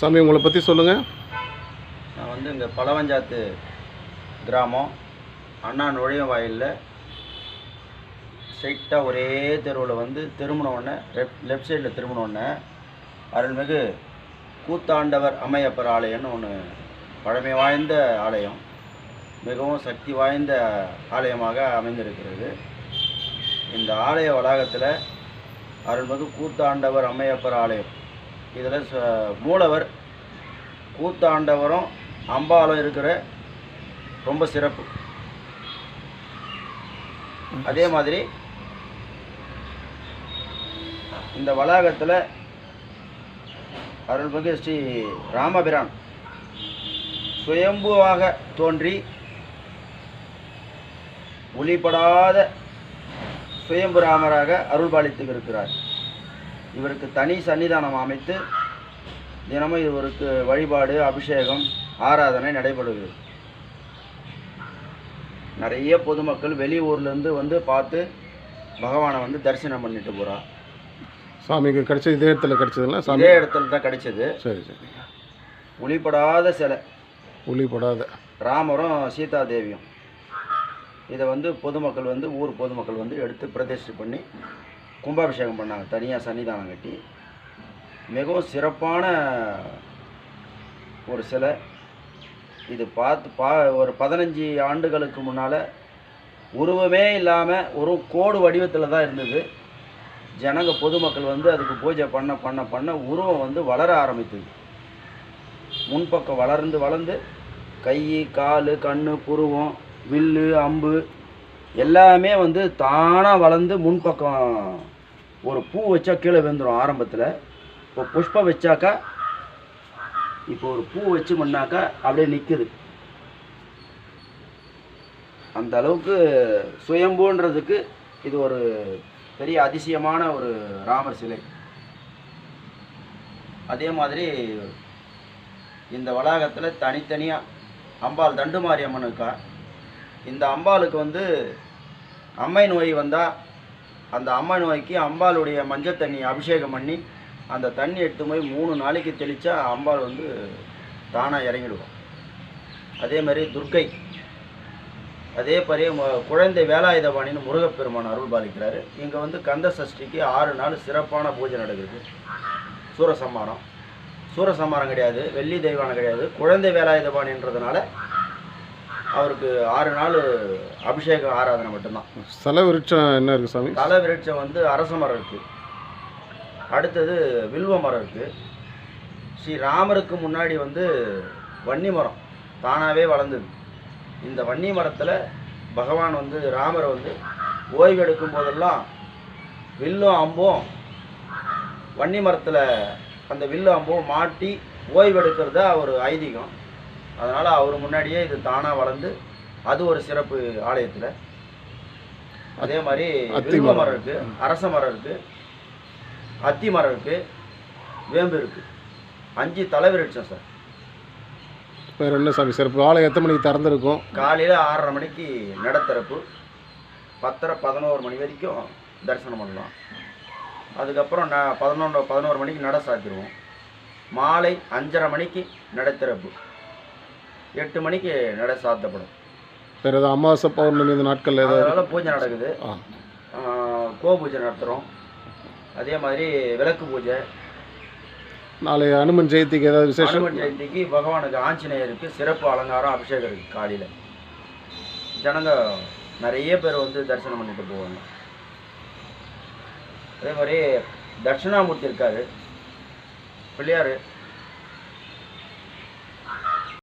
சாமி உங்களை பற்றி சொல்லுங்கள் நான் வந்து இங்கே பழவஞ்சாத்து கிராமம். அண்ணா நுழையும் வாயிலில். ஸ்ட்ரைட்டாக ஒரே தெருவில் வந்து திரும்பின உடனே லெஃப்ட் லெஃப்ட் சைடில் திரும்பின உடனே அருள்மிகு கூத்தாண்டவர் அம்மையப்பர் ஆலயம்னு ஒன்று பழமை வாய்ந்த ஆலயம். மிகவும் சக்தி வாய்ந்த ஆலயமாக அமைந்திருக்கிறது. இந்த ஆலய வளாகத்தில் அருள்மிகு கூத்தாண்டவர் அம்மையப்பர் ஆலயம் இதில் ச- மூலவர் கூத்தாண்டவரும் அம்பாலும் இருக்கிற ரொம்ப சிறப்பு. அதே மாதிரி இந்த வளாகத்தில் அருள்மிகு ஸ்ரீ ராமபிரான் சுயம்புவாக தோன்றி ஒளிப்படாத சுயம்பு ராமராக அருள்பாலித்து இருக்கிறார். இவருக்கு தனி சன்னிதானம் அமைத்து தினமும் இவருக்கு வழிபாடு அபிஷேகம் ஆராதனை நடைபெறுகிறது. நிறைய பொதுமக்கள் வெளியூர்லேருந்து வந்து பார்த்து பகவானை வந்து தரிசனம் பண்ணிட்டு போகிறா சாமிக்கு கிடைச்சது இதே இடத்துல கிடைச்சதுங்களா? சாமி? இதே இடத்துல தான் கிடைச்சது. சரி சரி. ஒளிப்படாத சிலை. ஒளிப்படாத ராமரும் சீதா தேவியும் இதை வந்து பொதுமக்கள் வந்து ஊர் பொதுமக்கள் வந்து எடுத்து பிரதிஷ்டை பண்ணி கும்பாபிஷேகம் பண்ணாங்க தனியாக சன்னிதானம் கட்டி. மிகவும் சிறப்பான ஒரு சிலை. இது பார்த்து பா ஒரு பதினஞ்சு ஆண்டுகளுக்கு முன்னால் உருவமே இல்லாமல் ஒரு கோடு வடிவத்தில் தான் இருந்தது. ஜனங்க பொதுமக்கள் வந்து அதுக்கு பூஜை பண்ண பண்ண பண்ண உருவம் வந்து வளர ஆரம்பித்தது. முன்பக்கம் வளர்ந்து வளர்ந்து கை கால் கண் புருவம் வில்லு அம்பு எல்லாமே வந்து தானாக வளர்ந்து முன்பக்கம் ஒரு பூ வச்சா கீழே விழுந்துடும் ஆரம்பத்தில். இப்போ புஷ்பம் வச்சாக்கா இப்போ ஒரு பூ வச்சு பண்ணாக்கா அப்படியே நிற்குது அந்த அளவுக்கு சுயம்புன்றதுக்கு இது ஒரு பெரிய அதிசயமான ஒரு ராமர் சிலை. அதே மாதிரி இந்த வளாகத்தில் தனித்தனியாக அம்பாள் தண்டுமாரி அம்மன் இருக்கா. இந்த அம்பாளுக்கு வந்து அம்மை நோய் வந்தால் அந்த அம்மன் நோய்க்கு அம்பாளுடைய மஞ்சள் தண்ணி அபிஷேகம் பண்ணி அந்த தண்ணி எடுத்து போய் மூணு நாளைக்கு தெளித்தா அம்பாள் வந்து தானாக இறங்கிடுவோம் அதே மாதிரி துர்க்கை. அதே மாதிரி குழந்தை வேலாயுதபாணின்னு முருகப்பெருமான் அருள் பாலிக்கிறாரு. இங்கே வந்து கந்த சஷ்டிக்கு ஆறு நாள் சிறப்பான பூஜை நடக்குது. சூரசம்மாரம். சூரசம்மாரம் கிடையாது வெள்ளி தெய்வானம் கிடையாது. குழந்தை வேலாயுதபாணின்றதுனால அவருக்கு ஆறு நாள் அபிஷேக ஆராதனை மட்டும்தான். ஸ்தல விருட்சம் என்ன இருக்குது சாமி? தலை விருட்சம் வந்து அரச மரம் இருக்குது அடுத்தது வில்வ மரம் இருக்குது ஸ்ரீ ராமருக்கு முன்னாடி வந்து வன்னி மரம் தானாகவே வளர்ந்தது. இந்த வன்னி மரத்தில் பகவான் வந்து ராமரை வந்து ஓய்வு எடுக்கும் போதெல்லாம் வில்லும் அம்பும் வன்னி மரத்தில் அந்த வில்லு அம்பும் மாட்டி ஓய்வு எடுக்கிறதா ஒரு ஐதீகம். அதனால் அவர் முன்னாடியே இது தானாக வளர்ந்து அது ஒரு சிறப்பு ஆலயத்தில். அதே மாதிரி வில்வ மரம். மரம் இருக்கு அரச மரம் இருக்கு அத்தி மரம் இருக்கு வேம்பு இருக்கு. அஞ்சு தலைவிருட்சம் சார். வேறு என்ன சாமி சிறப்பு. ஆலயம் எத்தனை மணிக்கு திறந்துருக்கும்? காலையில் ஆறரை மணிக்கு நடத்திறப்பு. பத்தரை பதினோரு மணி வரைக்கும் தரிசனம் பண்ணலாம். அதுக்கப்புறம் நான் பதினொன்று பதினோரு மணிக்கு நட சாத்திடுவோம். மாலை அஞ்சரை மணிக்கு நடத்திறப்பு. எட்டு மணிக்கு நட சாத்தப்படும். வேறு ஏதாவது அமாவாசை பௌர்ணமி இந்த நாட்களில் ஏதாவது? அதனால பூஜை நடக்குது. ஆ. கோ பூஜை நடத்துகிறோம் அதே மாதிரி விளக்கு பூஜை. நாளைய அனுமன் ஜெயந்திக்கு ஏதாவது விசேஷம்? ஹனுமன் ஜெயந்திக்கு பகவானுக்கு ஆஞ்சநேயருக்கு சிறப்பு அலங்காரம் அபிஷேகம் இருக்குது காலையில். ஜனங்க நிறைய பேர் வந்து தரிசனம் பண்ணிட்டு போவாங்க. அதே மாதிரி தட்சிணாமூர்த்தி இருக்காரு. பிள்ளையார்.